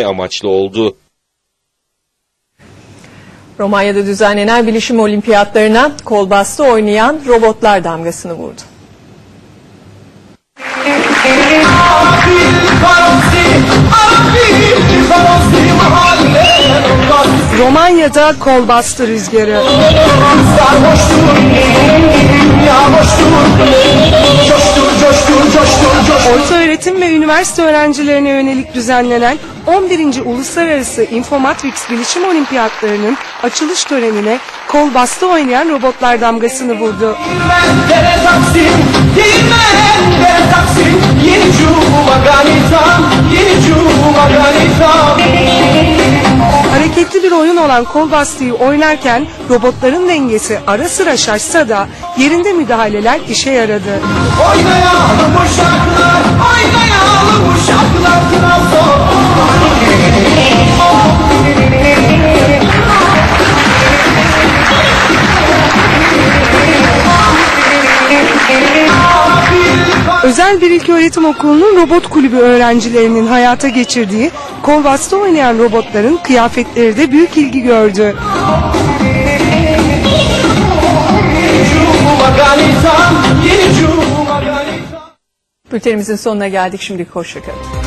amaçlı oldu. Romanya'da düzenlenen bilişim olimpiyatlarına kol bastı oynayan robotlar damgasını vurdu. Romanya'da kol bastı rüzgarı. Öğretim ve üniversite öğrencilerine yönelik düzenlenen 11. Uluslararası Infomatrix Bilişim Olimpiyatlarının açılış törenine kol bastı oynayan robotlar damgasını vurdu. Hareketli bir oyun olan kol bastığı oynarken robotların dengesi ara sıra şaşsa da yerinde müdahaleler işe yaradı. Oynayalım uşaklar, oynayalım Özel bir ilköğretim okulunun robot kulübü öğrencilerinin hayata geçirdiği kol bastı oynayan robotların kıyafetleri de büyük ilgi gördü. Bültenimizin sonuna geldik. Şimdilik hoşçakalın.